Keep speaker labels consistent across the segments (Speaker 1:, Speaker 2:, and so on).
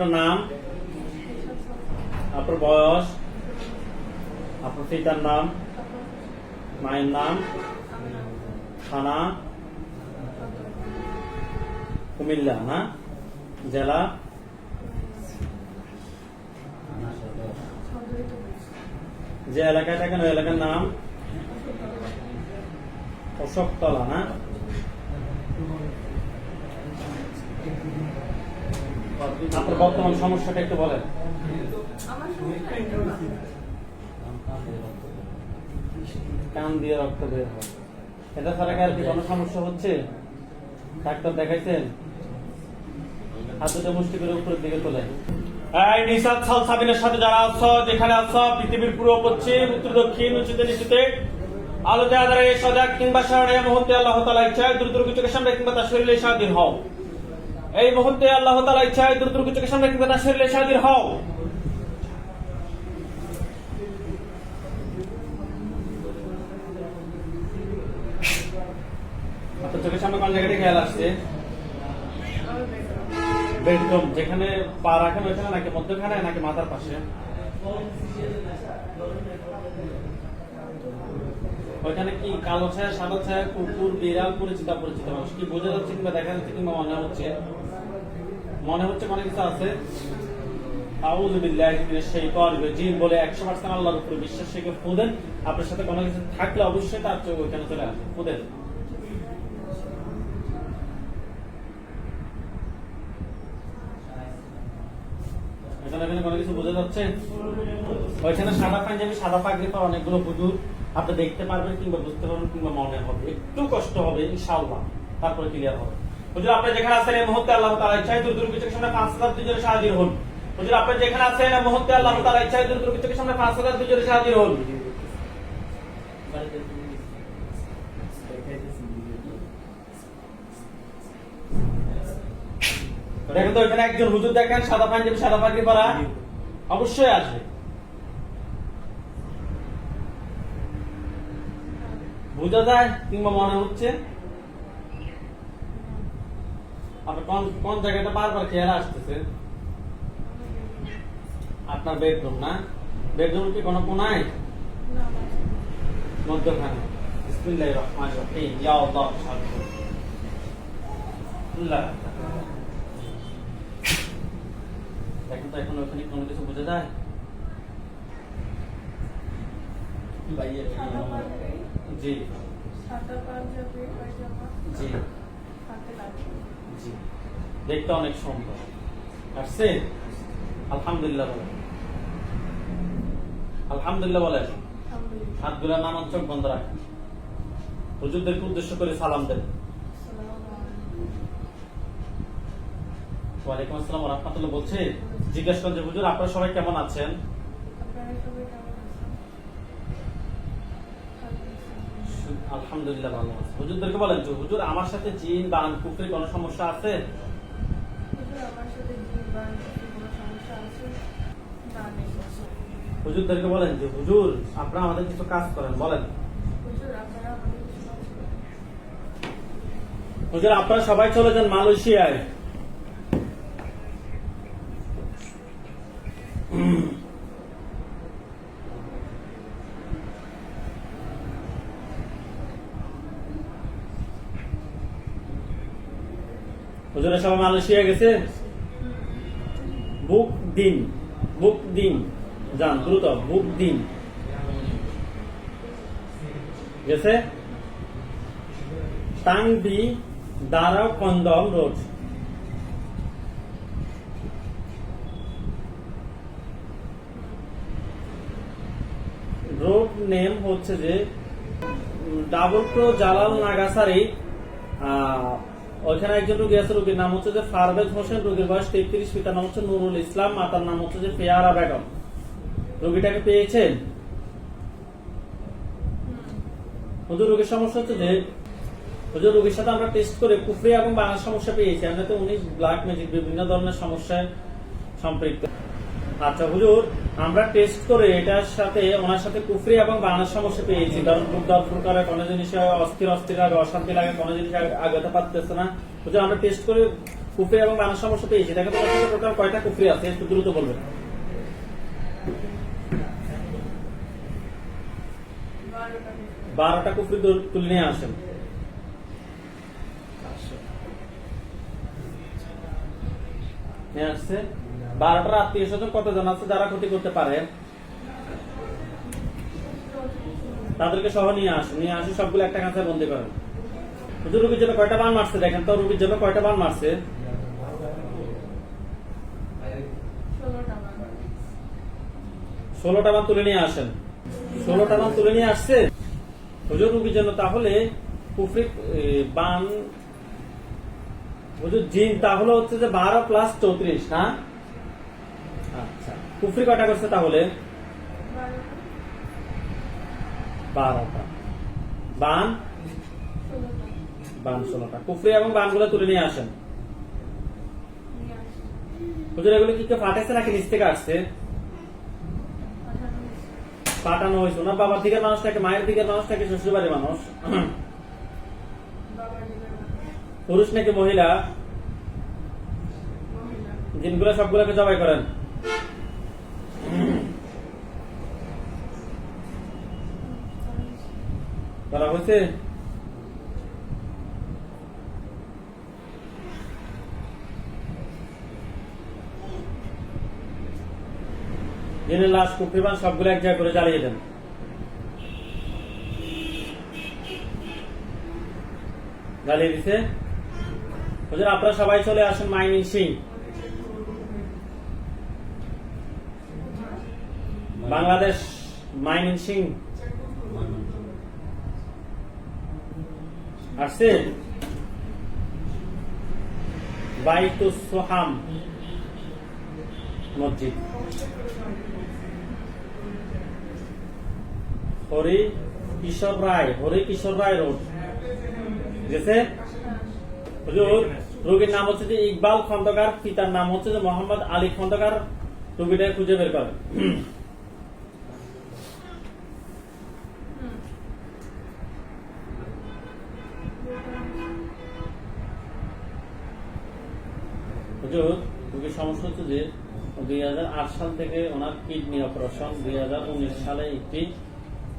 Speaker 1: আপনার নাম? আপনার বয়স? আপনার পিতার নাম? মায়ের নাম? থানা? কুমিল্লা, না? জেলা? যে এলাকায় থাকেন, ওই এলাকার নাম? অশোকতলা, না? আপনার বর্তমান সমস্যাটা একটু বলেন। কান দিয়ে রক্ত বের হয়। এটা ছাড়া কি আর কি কোনো সমস্যা হচ্ছে? ডাক্তার দেখাইছেন? হাত দুটো মুষ্টি করে উপরের দিকে তোলে এই নিসাদ সাল সাবিনের সাথে যারা আছো যেখানে আছো পৃথিবীর পূর্ব পশ্চিম উত্তর দক্ষিণ উঁচুতে নিচুতে আলোতে আধারে সজাগ কিংবা শরণে মুহূর্তে আল্লাহ তালা ইচ্ছায় দ্রুত চোখের সামনে কিংবা তার শরীরে স্বাধীন হও। এই মুহূর্তে আল্লাহ তালা ইচ্ছায় দ্রুত চোখের সামনে তার শরীরে স্বাধীন হও। খেয়াল আসছে? যেখানে পা নাকি নাকি মাথার পাশে? ওইখানে কি কালো ছায়া, সাদা ছায়া, কুকুর, বিড়াল পরিচিত পরিচিত মানুষ? কি বোঝা যাচ্ছে কিংবা দেখা যাচ্ছে কিংবা মনে হচ্ছে? মনে হচ্ছে কোনো কিছু আছে? আউযু বিল্লাহি মিনাশ শাইতানির রাজিম বলে 100% আল্লাহর উপরে বিশ্বাস রেখে ফুদেন। আপনার সাথে কোনো কিছু থাকলে অবশ্যই তার চোখ ওইখানে চলে ফুদেন। এখানে কোনো কিছু বোঝা যাচ্ছে? ওইখানে সাদা পাঞ্জাবি, সাদা পাগড়ি পাওয়া অনেকগুলো হুজুর। আপনি দেখতে পারবেন কিংবা বুঝতে পারবেন কিংবা মনে হবে। একটু কষ্ট হবে, ইনশাআল্লাহ। তারপরে ক্লিয়ার হবে। হুজুর, আপনি যেখানে আছেন এই মুহূর্তে আল্লাহ তাআলা ইচ্ছায় দূর দূর সামনে পাঁচ হাজার দুজনে হাজির হন। হুজুর, আপনি যেখানে আছেন এই মুহূর্তে আল্লাহ তাআলা ইচ্ছায় দূর দূর সামনে পাঁচ হাজার দুজনে হাজির হন। দেখেন তো, এখানে একজন হুজুর দেখেন, সাদা পাঞ্জাবি, সাদা পাগড়ি পরা, অবশ্যই আসবে। বোঝা যায় কিংবা মনে হচ্ছে? আপনার কোন কোন জায়গাটা বারবার খেয়াল আসতেছে? আপনার বেডরুম না? বেডরুম কি কোনো কোনায়? মধ্যখানে। বিসমিল্লাহির রহমানির রহিম। ইয়া আল্লাহ তো এখন ওখানে কোনো কিছু বোঝা যায়। জি। দেখতে অনেক সুন্দর। আসছে আলহামদুলিল্লাহ বলেন আলহামদুলিল্লাহ বলেন। হাতগুলা নামান চোখ বন্ধ রাখেন। হুজুরদেরকে উদ্দেশ্য করে সালাম দেন।
Speaker 2: আসসালামু
Speaker 1: ওয়ালাইকুম আসসালাম রহমতুল্লাহ বলছে জিজ্ঞেস করছে হুজুর আপনারা সবাই কেমন আছেন
Speaker 2: আপনারা সবাই কেমন আছেন? আলহামদুলিল্লাহ।
Speaker 1: ভালো আছে হুজুরদেরকে বলেন যে হুজুর আমার সাথে জিন কুফরি কোনো সমস্যা আছে। হুজুরদেরকে বলেন যে হুজুর আপনারা আমাদের কিছু কাজ করেন বলেন।
Speaker 2: হুজুর আপনারা
Speaker 1: সবাই চলে যান মালয়েশিয়ায় সবাই মালয়েশিয়া গেছে। বুক দিন বুক দিন যান দ্রুত, বুক দিন। গেছে? টাংবি, দারা কন্দম রোড রোড নেম হচ্ছে যে ডাবল ক্রো জালাল নাগাসারি ওইখানে একজন রোগী আছে, রোগীর নাম হচ্ছে যে ফারভেজ হোসেন, রোগীর বয়স তেত্রিশ, পিতার নাম হচ্ছে নুরুল ইসলাম, মাতার নাম হচ্ছে যে ফেয়ারা বেগম। রোগীটাকে পেয়েছেন? হুজুর, রোগীর সমস্যা হচ্ছে যে, হুজুর, রোগীর সাথে আমরা টেস্ট করে কুফরি এবং বাংলার সমস্যা পেয়েছি, আমরা তো উনি ব্ল্যাক ম্যাজিক বিভিন্ন ধরনের সমস্যায় সম্পৃক্ত। আচ্ছা হুজুর আমরা টেস্ট করে এটার সাথে, ওনার সাথে কুফরি এবং বাংলার সমস্যা পেয়েছি। কারণ বুক দরফুর করে কোনো জিনিসে অস্থির অস্থির লাগে অশান্তি লাগে, কোনো জিনিস আগ- আগাতে পারতেছে না। আমরা টেস্ট করে কুফরি এবং বানার সমস্যা পেয়েছি। দেখো তোমার সাথে টোটাল কয়টা কুফরি আছে, একটু দ্রুত বলবেন।
Speaker 2: বারোটা
Speaker 1: কুফরি তুলে নিয়ে আসেন। নিয়ে আসছে। বারোটার আত্মীয় স্বজন কতজন আছে যারা ক্ষতি করতে পারে? তাদেরকে সহ নিয়ে আসুন নিয়ে আসি সবগুলো একটা কাঁচায় বন্দি করেন। হুজুর রুগীর জন্য কয়টা বান মারছে দেখেন তো রুগীর জন্য কয়টা বান মারছে?
Speaker 2: ষোলোটা
Speaker 1: বান। তুলে নিয়ে আসেন। ষোলোটা বান তুলে নিয়ে আসছে? হুজুর রুগীর জন্য তাহলে কুফরি বান হুজুর জিন তাহলে হচ্ছে যে বারো প্লাস চৌত্রিশ না আচ্ছা কুফরি কয়টা করছে তাহলে?
Speaker 2: বারোটা।
Speaker 1: বান? বান ষোলোটা। কুফরি এবং বানগুলো তুলে নিয়ে আসেন। এগুলো কি ফাটেছে নাকি? নিচ থেকে আসছে।
Speaker 2: পাঠানো হয়েছে।
Speaker 1: ওনার বাবার দিকের মানুষ নাকি? মায়ের দিকের মানুষ নাকি? শ্বশুরবাড়ির মানুষ? পুরুষ নাকি মহিলা? জিনগুলো সবগুলোকে জবাই করেন। করা হয়েছে? জিনের লাশ কুকরিবান সবগুলো এক জায়গায় করে জ্বালিয়ে দেন। জ্বালিয়ে দিছে। আপনারা সবাই চলে আসেন মাইনিং সিং। বাংলাদেশ মাইনিং সিং আসছে বাইতুস সোহাম মসজিদ। হরি কিশোর রায়, হরি কিশোর রায় রোড। গেছে? হুজুর, রোগীর নাম হচ্ছে যে ইকবাল খন্দকার, পিতার নাম হচ্ছে যে মোহাম্মদ আলী খন্দকার। রোগীটা খুঁজে বের করে। হুজুর রোগীর সমস্যা হচ্ছে যে দুই হাজার আট সাল থেকে ওনার কিডনি অপারেশন, দুই হাজার উনিশ সালে একটি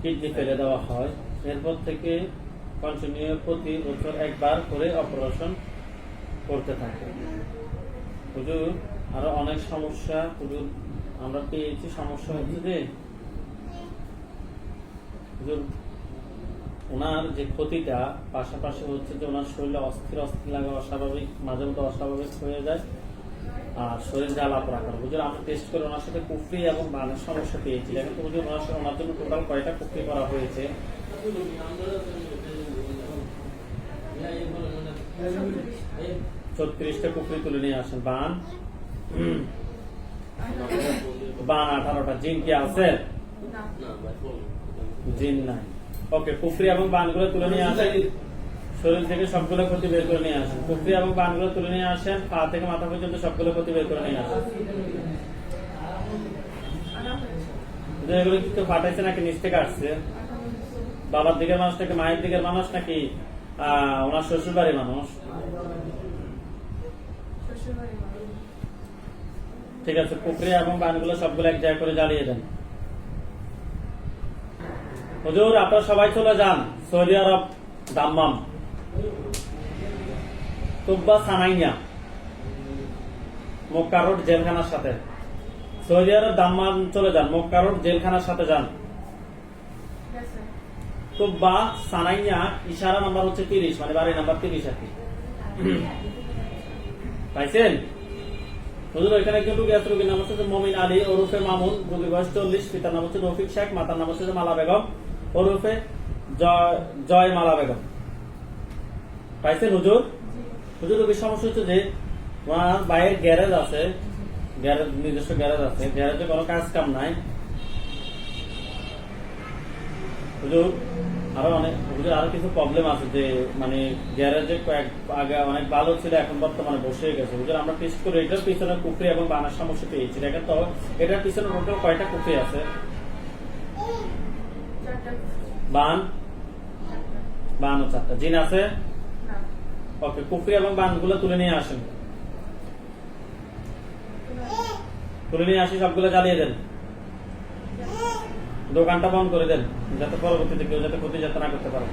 Speaker 1: কিডনি ফেলে দেওয়া হয়। এরপর থেকে কন্টিনিউ প্রতি বছর একবার করে অপারেশন করতে থাকে। হুজুর, আরও অনেক সমস্যা হুজুর আমরা পেয়েছি। সমস্যা হচ্ছে যে ওনার যে ক্ষতিটা পাশাপাশি হচ্ছে যে ওনার শরীরে অস্থির অস্থির লাগে, অস্বাভাবিক মাঝে মধ্যে অস্বাভাবিক হয়ে যায়। শরীর জ্বালা পড়া করে। হুজুর আমরা টেস্ট করে ওনার সাথে কুফরি এবং বানের সমস্যা পেয়েছি। দেখেন তো ওনার সাথে ওনার জন্য টোটাল কয়টা কুফরি করা হয়েছে? ছত্রিশটা কুফরি তুলে নিয়ে আসেন। বান? বান আঠারোটা। জিন কি আছে? জিন নাই। ওকে, কুফরি এবং বানগুলো তুলে নিয়ে আসেন। শরীর থেকে সবগুলো ক্ষতি বের করে নিয়ে আসেন। কুফরি এবং বানগুলো তুলে নিয়ে আসেন, পা থেকে মাথা পর্যন্ত সবগুলো ক্ষতি বের করে নিয়ে আসেন। এগুলো নাকি আসছে? বাবার দিকের মানুষ নাকি মায়ের দিকের মানুষ নাকি ওনার মানুষ? ঠিক আছে এবং সবগুলো এক জায়গায় করে আপনারা সবাই চলে যান, সৌদি আরব দাম্মাম। তুব্বা সানাইয়া। মক্কা রোড জেলখানার সাথে। সৌদি আরব দাম্মাম চলে যান, মক্কা রোড জেলখানার সাথে যান। তুব্বা সানাইয়া ইশারা নাম্বার হচ্ছে তিরিশ মানে বাড়ি নাম্বার তিরিশ আর কি। পাইছেন? হুজুর রুগী রুগীর নাম হচ্ছে মমিন আলী ওরফে মামুন রুগীর বয়স চল্লিশ, পিতার নাম হচ্ছে রফিক শেখ, মাতার নাম হচ্ছে মালা বেগম, ওরফে জয় মালা বেগম। পাইছেন হুজুর? হুজুর সমস্যা হচ্ছে যে বাইরের গ্যারেজ আছে গ্যারেজ নিজস্ব গ্যারেজ আছে গ্যারেজে কোনো কাজ কাম নাই। হুজুর আরও অনেক হুজুর আরও কিছু প্রবলেম আছে যে মানে গ্যারেজে কয়েক আগে অনেক ভালো ছিল এখন বর্তমানে বসে গেছে। হুজুর আমরা টেস্ট করে এটার পিছনে কুফরি এবং বানার সমস্যা পেয়েছি। দেখেন তো এটার পিছনে টোটাল কয়টা কুফরি আছে? বান? বান ও চারটা। জিন আছে? ওকে, কুফরি এবং বানগুলো তুলে নিয়ে আসেন। তুলে নিয়ে আসি, সবগুলো জ্বালিয়ে দেন। দোকানটা বন্ধ করে দেন, যাতে পরবর্তীতে কেউ যাতে ক্ষতি যাতে না করতে পারে।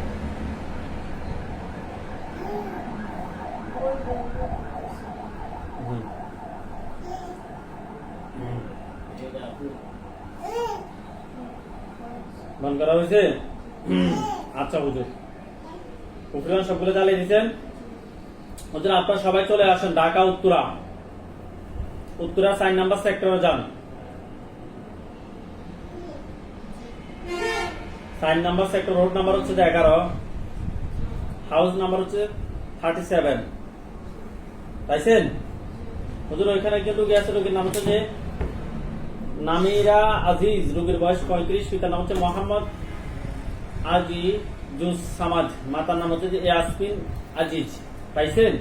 Speaker 1: বন্ধ করা হয়েছে? আচ্ছা হুজুর। উপরিমান সবগুলো জ্বালিয়ে দিচ্ছেন। হুজুর আপনারা সবাই চলে আসেন, ঢাকা, উত্তরা। উত্তরা সাইন নাম্বার সেক্টরে যান। Nine number sector road number হচ্ছে এগারো। হাউস নাম্বার হচ্ছে থার্টি সেভেন পাইছেন? হুজুর, ওইখানে একজন রুগী আছে, রুগীর নাম হচ্ছে যে নামিরা আজিজ। রুগীর বয়স পঁয়ত্রিশ, পিতার নাম হচ্ছে মোহাম্মদ আজি জুস সামাজ মাতার নাম হচ্ছে যে ইয়াসমিন আজিজ। পাইছেন?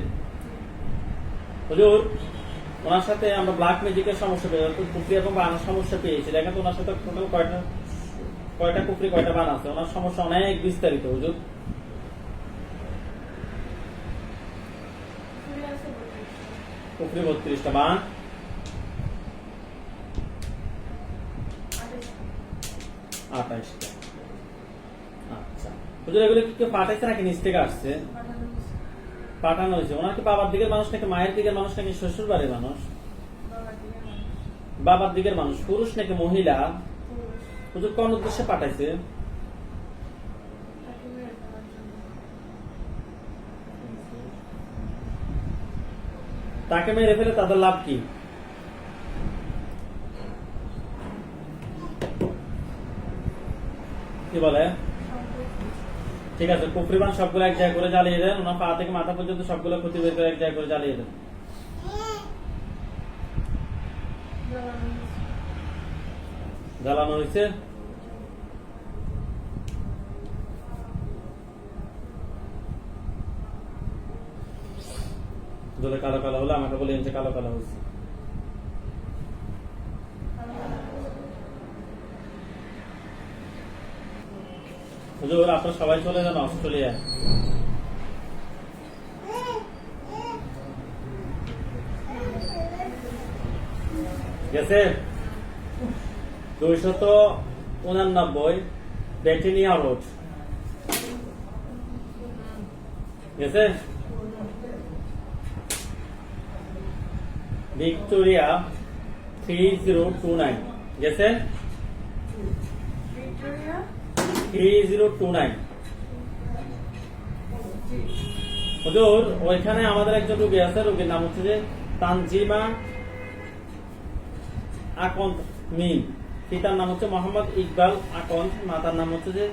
Speaker 1: হুজুর, ওনার সাথে আমরা ব্ল্যাক ম্যাজিকের সমস্যা পেয়ে কুফরি এবং বানার সমস্যা পেয়েছি। দেখেন তো ওনার সাথে কয়টা কয়টা কুফরি, কয়টা বান আছে? ওনার সমস্যা অনেক বিস্তারিত, হুজুর।
Speaker 2: ফুলে বত্রিশটা।
Speaker 1: বান। আঠাইশটা। আচ্ছা। হুজুর, এগুলো কি পাঠাইছে নাকি? নিচ থেকে আসছে।
Speaker 2: পাঠানো হয়েছে।
Speaker 1: পাঠানো হয়েছে ওনার কি বাবার দিকের মানুষ নাকি মায়ের দিকের মানুষ নাকি শ্বশুর বাড়ির মানুষ
Speaker 2: বাবার
Speaker 1: দিকের মানুষ পুরুষ নাকি মহিলা। হুজুর, কোন উদ্দেশ্যে পাঠাইছে
Speaker 2: তাকে মেরে
Speaker 1: ফেলে তাদের লাভ কি বলে। ঠিক আছে কুফরিবান সবগুলো এক জায়গায় করে জ্বালিয়ে দেন, ওনার পা থেকে মাথা পর্যন্ত সবগুলো ক্ষতি বের করে এক জায়গায় করে জ্বালিয়ে দেন
Speaker 2: জ্বালানো হয়েছে।
Speaker 1: কালো কালো হলে, আমাকে বলে কালো কালো হয়েছে হুজুর, আপনারা সবাই চলে যান অস্ট্রেলিয়া। গেছে? দুইশত উনানব্বই ব্যাটিনিয়া রোড। গেছে? Victoria three zero two nine. গেছে? থ্রি জিরো টু নাইন
Speaker 2: জি
Speaker 1: হুজুর ওইখানে আমাদের একজন রোগী আছে রোগীর নাম হচ্ছে যে তানজিমা আকন্ত মিম। পিতার নাম হচ্ছে মোহাম্মদ ইকবাল আকন্ত মাতার নাম হচ্ছে যে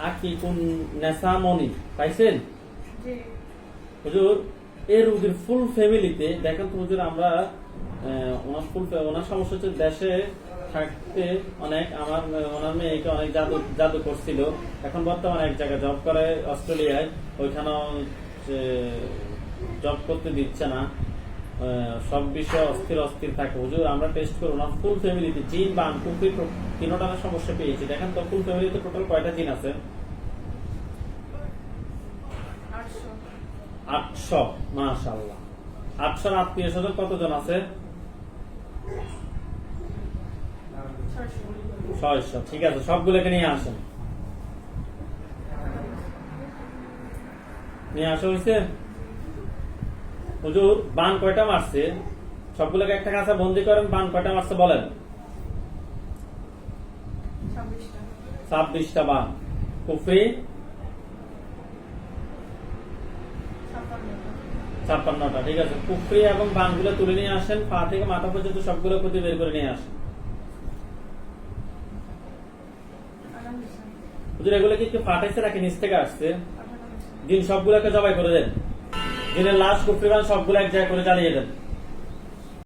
Speaker 1: আকিকুন পাইছেন? হুজুর এই রোগীর ফুল ফ্যামিলিতে দেখেন তো হুজুর আমরা ওনার ফুল ওনার সমস্যা হচ্ছে দেশে থাকতে অনেক আমার ওনার মেয়েকে অনেক জাদু জাদু করছিল। এখন বর্তমানে এক জায়গায় জব করে অস্ট্রেলিয়ায়। ওইখানেও জব করতে দিচ্ছে না। সব বিষয়ে অস্থির অস্থির থাকে। হুজুর আমরা টেস্ট করে ওনার ফুল ফ্যামিলিতে জিন বা আনকুফি তিনোটার সমস্যা পেয়েছি। দেখেন তো ফুল ফ্যামিলিতে টোটাল কয়টা জিন আছে?
Speaker 2: আটশো।
Speaker 1: আটশো মাশাল্লাহ আটশোর আত্মীয় স্বজন কতজন আছে?
Speaker 2: ছয়শো
Speaker 1: ঠিক আছে সবগুলোকে নিয়ে আসেন। নিয়ে আসা হয়েছে? হুজুর বান কয়টা মারছে? সবগুলোকে একটা কাছে বন্দি করেন বান কয়টা মারছে বলেন?
Speaker 2: ছাব্বিশটা।
Speaker 1: বান। কুফরি?
Speaker 2: ছাপ্পান্নটা।
Speaker 1: ছাপ্পান্নটা ঠিক আছে। কুফরি এবং বানগুলো তুলে নিয়ে আসেন পা থেকে মাথা পর্যন্ত সবগুলো ক্ষতি বের করে নিয়ে আসেন
Speaker 2: আনাম হোসেন
Speaker 1: হুজুর, এগুলো কি পাঠাইছে নাকি নিচ থেকে আসছে? দিন সবগুলোকে জবাই করে দেন। দিনের লাশ কুফরিবান সবগুলো এক জায়গায় করে জ্বালিয়ে দেন।